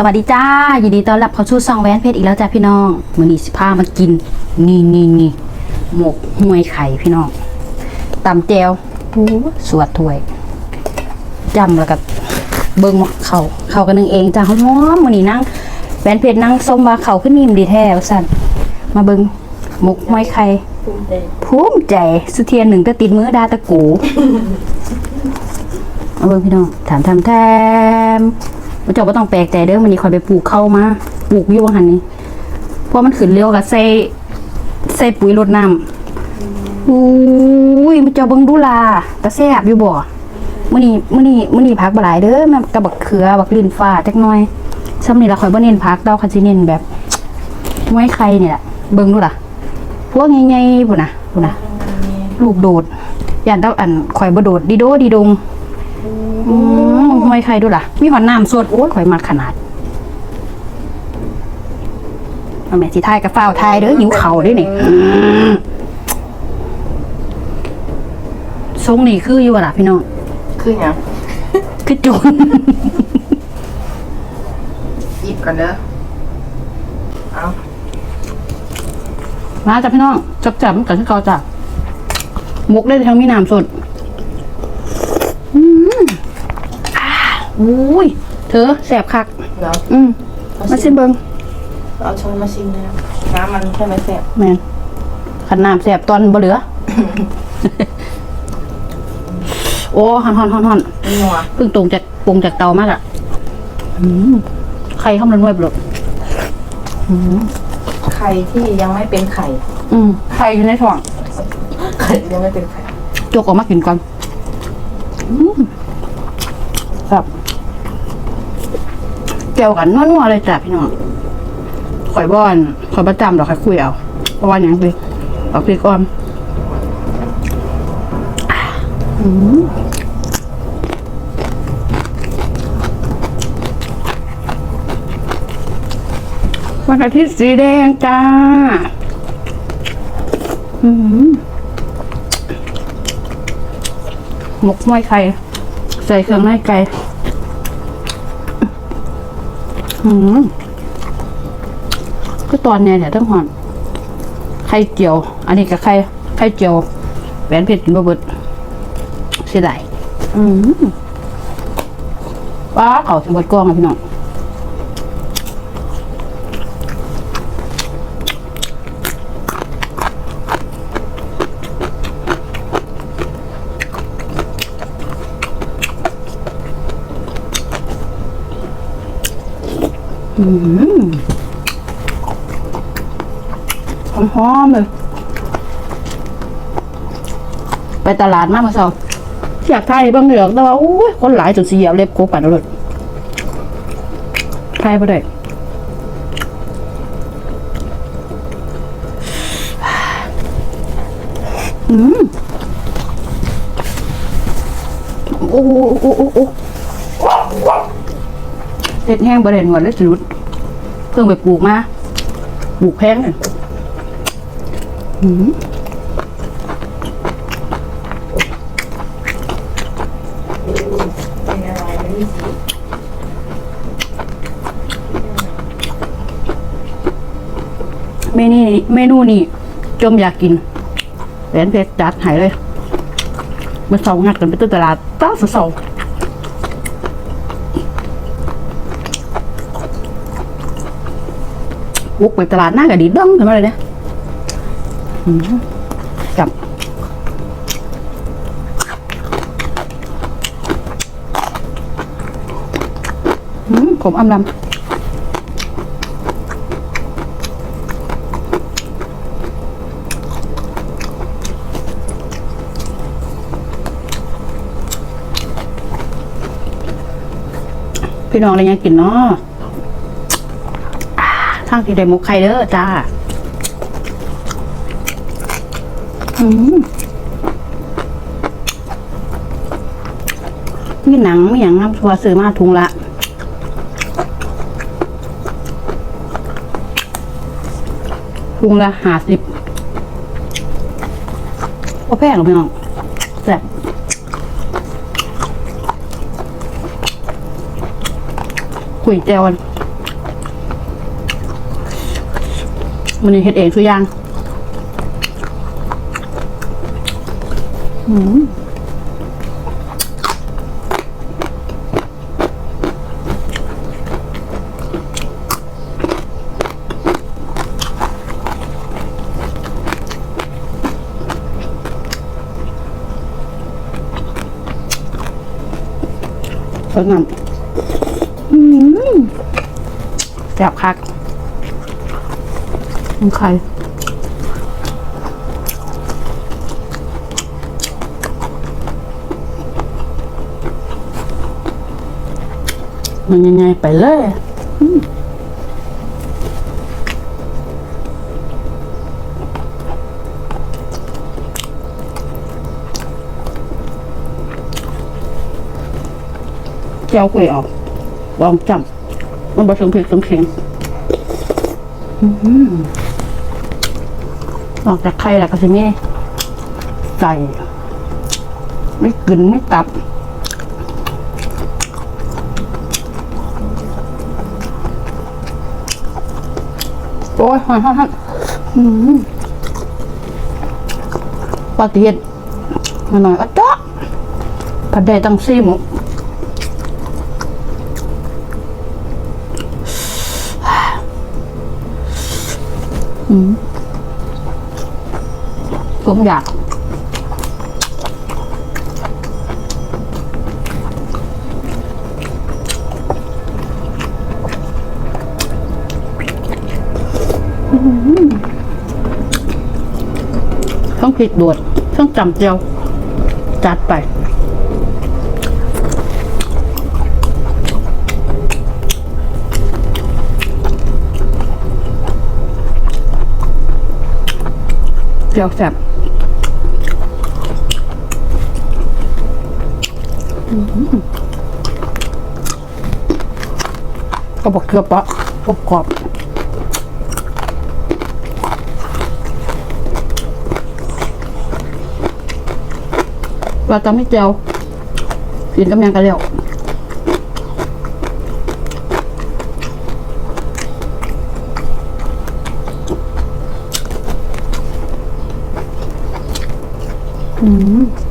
สวัสดีจ้า ยินดีต้อนรับเข้าสู่ซองแวนเพชรอีกแล้วจ้าพี่น้องมือนี้สิพามากิน นี่นี่นี่หมกห้วยไข่พี่น้องตำแจวโอ้สวดถ้วยจำแล้วก็เบิ่งเขาเขากันนึงเองจ้าหอมมือนี้นั่งแวนเพชรนั่งส้มว่าเขาขึ้นนิ่มดีแท้ว่าซั่นมาเบิ่งหมกห้วยไข่ภูมิใจภูมิใจสุเทียนหนึ่งก็ติดมือดาตะกูเอาเบิ่งพี่น้องถามทำแทม เจ้าก็ต้องแปลกใจเด้อมันนี่คอยไปปลูกเข้ามาปลูกอยู่ว่าหันนี้เพราะมันขึ้นเร็วกับใส่ใส่ปุ๋ยรดน้ำอุ้ยมันเจ้าเบิ่งดูลาตะแซ่บอยู่บ่มื้อนี้มื้อนี้มื้อนี้พักบ่หลายเด้อแม่กับบักเขือบักลิ้นฟ้าจักหน่อยซ้ำนี่ละข่อยบ่เน้นพักดอกคันสิเน้นแบบไว้ไข่นี่แหละเบิ่งดูล่ะพวกใหญ่ๆพุ่นน่ะพุ่นน่ะลูกโดดย่านเต้าอันข่อยบ่โดดดีโดดีดงอืม ห้อยใครดูล่ะ มีหอนน้ำสดโอ้ยข่อยมักขนาดเอาแม่สิทายกับฟ้าวทายเด้อหิวเข่าวเด้วยนี่อืมทรงนี่คืออยู่บ่ล่ะพี่น้อง คือหยังคือโจนหยิบก่อนเด้อเอามาจ้ะพี่น้องจับจับกันที่เกาจ้ะมุกได้ทั้งมีน้ำสด อืมอ่า อุ้ยเธอแสบคักเดี๋ยวอืมมาซิมเบิงเอาช้อนมาชิมนะน้ำมันใช่ไหมแซ่บแมนขันน้ำแสบตอนบ่เหลือ โอ้ฮอนฮอนฮอนฮอนไม่นัวเพิ่งตรงจากปรุงจากเตามากอะอืมไข่เข้ามันน่วยบลดไข่ที่ยังไม่เป็นไข่ อืมไข่อยู่ในท้องไข่ที่ยังไม่เป็นไข่จกออกมากินก่อนอืมครับ แก้วกันนัวๆเลยจ้ะพี่น้องข่อยบ้อนข่อยประจำดอกข่อยคุยเอาเพราะว่าอย่างสิเอาพริกอ่อนอืมวันอาทิตย์สีแดงจ้าหมกห้วยไข่ ใส่เครื่องในไก่ อืมก็ตอนเนี้ยเนี่ยต้องหอนไข่เจียว อันนี้กับไข่ไข่เจียวแหวนเพชรกินบะเบิดเสียดายอืมว้าเขาสิบดกล้องอะพี่น้อง หอมๆเลย ไปตลาดมาเมื่อเช้าอยากไทยบ้างเหลือกแต่ว่าอ้ยคนหลายจนเสียเล็บโคปัดเลยทยไปได้อืมโอ้โหโอ้โอ้ เห็ดแห้งบริเวณหัวเลยสุดเพิ่งไปปลูกมาปลูกแพงเลยอืมเป็นอะไรไม่รู้สิเมนูนี้เมนูนี้จมอยากกินแหวนเพชรจัดหายเลยเมื่อเสางัดกันไปตื้อตลาดต้าเสา วุ้กไปตลาดหน้ากะดีดังทำไมเลยเนี่ยอืมจับอืมผมอำลำพี่น้องอะไรยังกินเนาะ ทางที่ได้หมกไข่เด้อจ้าอืมมีหนังมีอย่างน้ำชัวซื้อมาถุงละถุงละห้าสิบก็แพงหรือกพี่น้องแซ่บคุยแจวัน มันนี่เฮ็ดเองทุกอย่างอืมสวยงามอืมแซ่บคัก มันไข่มันยังไงไปเลยอืมเจ้ากุยออกวางจำมันผสมเผ็ดสมเค็งอื้อ หือกจากไข่แล้วก็จะมีไก่ไม่กลืนไม่ตับ โอ้ยหอยหอยหอยอืมปลาเตียนมาหน่อยอะจ๊ะผัดได้ตั้งซี่หมูอืม ผมอยากต้องพริกดวดต้องจำเจียว จัดไปเจียวแซ่บอื้อหือ ก็บอกเกลือปะกรอบกรอบว่าจะไม่เจียวกินกับยังกันแล้วอืม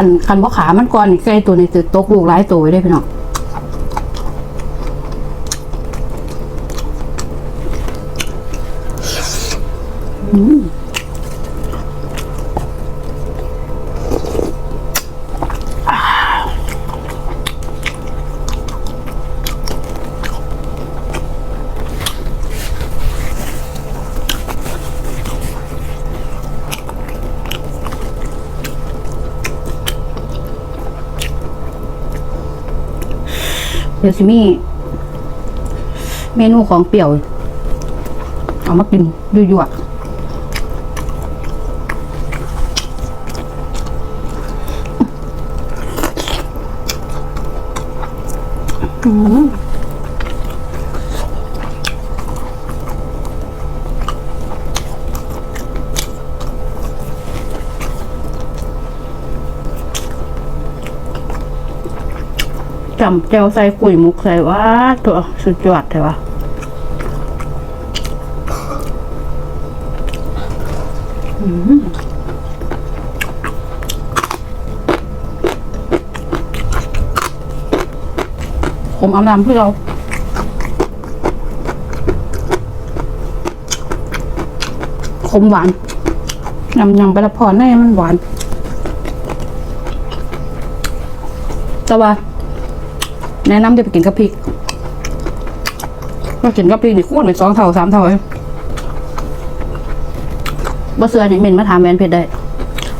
คันคันว่าขามันก่อนใกล้ตัวนี้จะตกลูกหลายตัวไว้ได้พี่น้อง เดี๋ยวสิมีเมนูของเปรี้ยว เอามากินยั่วๆอืมำเจ้าใส่กุยมุกใส่ว่าตัวสุดยอดเลยวะอืมผมเอาน้ำเพื่อเราขมหวานยำยำไปละพรให้มันหวานแต่ว่า แนะนำจะไปกินกับพริกก็กินกับพริกนี่ควรไปสองเท่าสามเท่าเลยบ่เสือนี่เหม็นมาถามแวนเพชรได้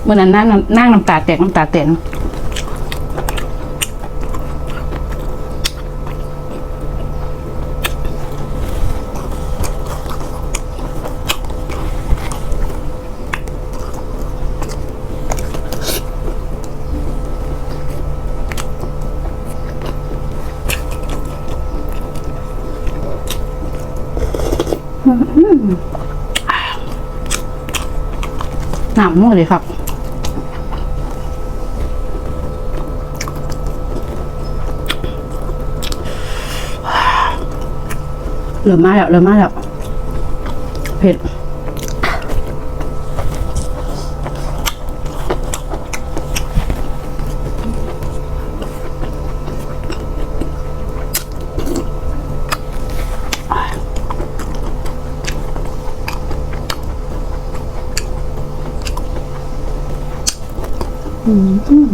เมื่อนั้นนั่งนั่งน้ำตาแตกน้ำตาแตกามั่วเลยครับเหลือมาแล้วเหลือมาแล้วเผ็ด อืม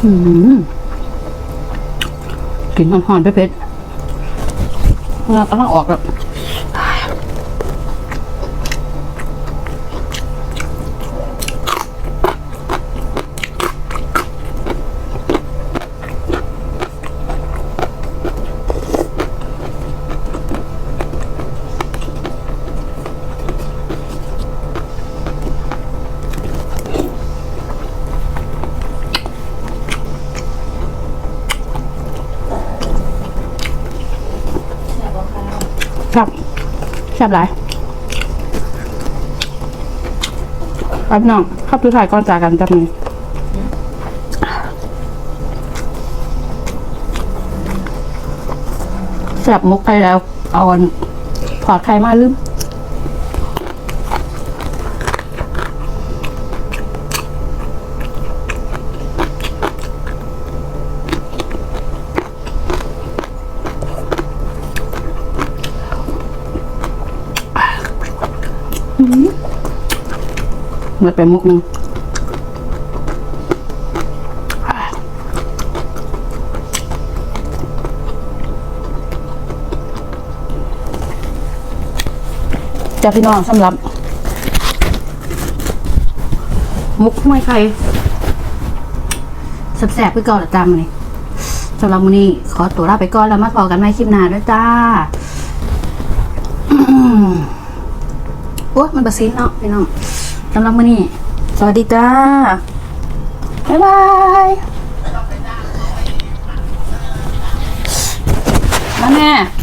กลิ่นหอมๆเผ็ดๆเงากำลังออกแล้ว แซ่บหลายครับน้องขับทุกถ่ายก่อนจากกันจับมือแซ่บมุกไปแล้ว เอาอันถอดไข่มาลืม หมดไปมุกนึงจะพี่น้องสำหรับ มุกห้วยไข่แสบๆไปก่อนละจำเลยสำหรับมื้อนี้ขอตัวลาไปก่อนแล้วมาพอกันใหม่คลิปหน้าด้วยจ้าโอ้มันบะซินเนาะพี่น้องำหรับมื้อนี้ สวัสดีจ้า บ๊ายบายมาแม่